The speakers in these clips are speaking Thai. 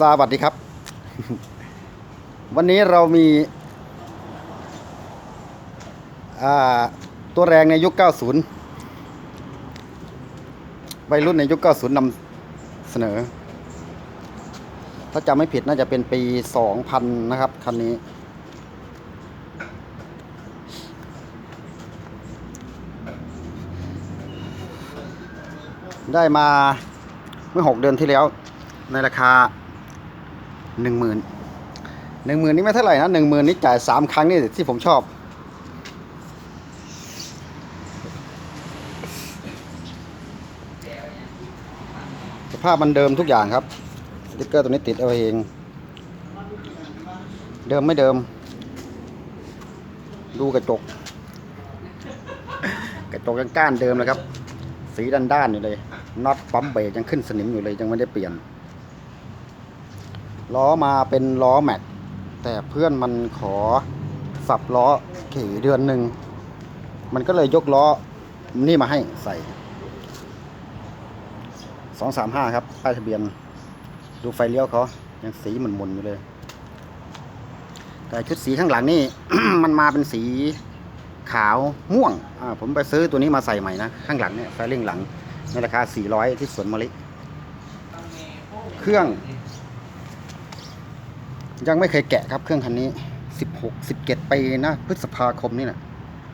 สวัสดีครับ วันนี้เรามีาตัวแรงในยุค 90 วัยรุ่นในยุค 90นำเสนอ ถ้าจำไม่ผิดน่าจะเป็นปี 2000 นะครับคันนี้ ได้มาเมื่อ 6 เดือนที่แล้วในราคา 10,000 10,000นี่ไม่เท่าไหร่นะ10,000นี่จ่าย3ครั้งนี่ที่ผมชอบ สภาพมันเดิมทุกอย่างครับสติ๊กเกอร์ตัวนี้ติดเอาเอง เดิมไม่เดิม ดูกระจก กระจกยังก้านเดิมเลยครับ สีด้านๆอยู่เลยน็อตปั๊มเบรกยังขึ้นสนิมอยู่เลยยังไม่ได้เปลี่ยน ล้อมาเป็นล้อแม็ก แต่เพื่อนมันขอสับล้อขี่เดือนหนึ่ง มันก็เลยยกล้อนี่มาให้ใส่สองสามห้าครับป้ายทะเบียน ดูไฟเลี้ยวเขายังสีหมุนๆอยู่เลย แต่ชุดสีข้างหลังนี่ มันมาเป็นสีขาวม่วงอ่าผมไปซื้อตัวนี้มาใส่ใหม่นะ ข้างหลังเนี่ยไฟเร่งหลัง ในราคา 400 ที่สวนมะลิ เครื่อง ยังไม่เคยแกะครับเครื่องคันนี้ 16 17ปีนะพฤษภาคมนี่นะ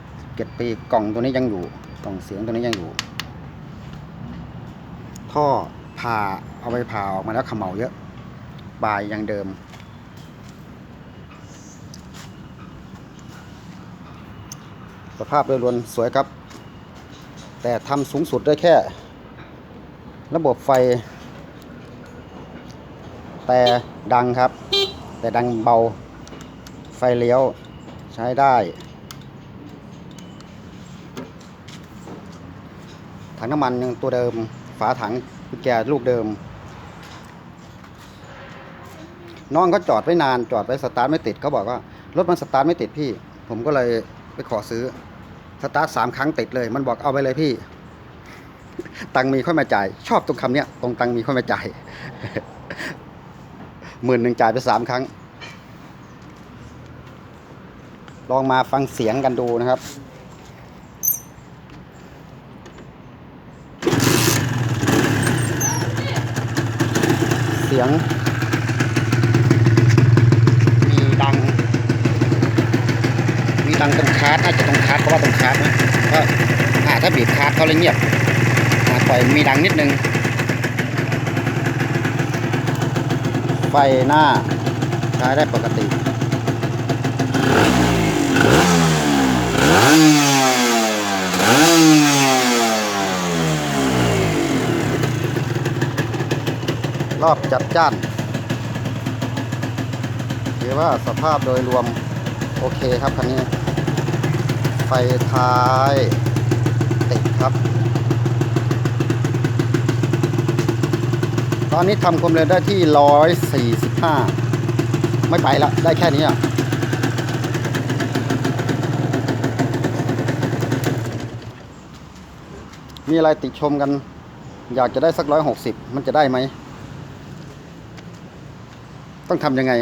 17ปีกล่องตัวนี้ยังอยู่กล่องเสียงตัวนี้ยังอยู่ ท่อผ่าเอาไปผ่าออกมาแล้วขมเหลาเยอะบายยังเดิม สภาพโดยรวมสวยครับ แต่ทำสูงสุดได้แค่ ระบบไฟ แต่ดังครับ แต่ดังเบาไฟเลี้ยวใช้ได้ ถังน้ำมันยังตัวเดิม ฝาถังกุญแจลูกเดิม น้องเขาจอดไว้นานจอดไว้สตาร์ทไม่ติดเขาบอกว่ารถมันสตาร์ทไม่ติดพี่ ผมก็เลยไปขอซื้อสตาร์ทสามครั้งติดเลย มันบอกเอาไปเลยพี่ ตังมีค่อยมาจ่าย ชอบตรงคำเนี้ยตรงตังมีค่อยมาจ่าย หมื่นหนึ่งจ่ายไปสามครั้ง ลองมาฟังเสียงกันดูนะครับเสียง มีดัง มีดังตรงคาร์ดน่าจะตรงคาร์ดเพราะว่าตรงคาร์ดนะก็ถ้าบีบคาร์ดเขาเลยเงียบปล่อยมีดังนิดนึง ฟหน้าใช้ได้ปกติรอบจัดจ้านถือว่าสภาพโดยรวมโอเคครับคันนี้ ไฟท้ายติดครับ อนนี้ทำความเร็วได้ที่145ไม่ไปละได้แค่นี้อะมีอะไรติชมกัน อยากจะได้สักร้อยหกสิบมันจะได้ไหม ต้องทำยังไง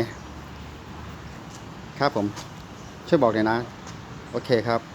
ครับผม ช่วยบอกหน่อยนะ โอเคครับ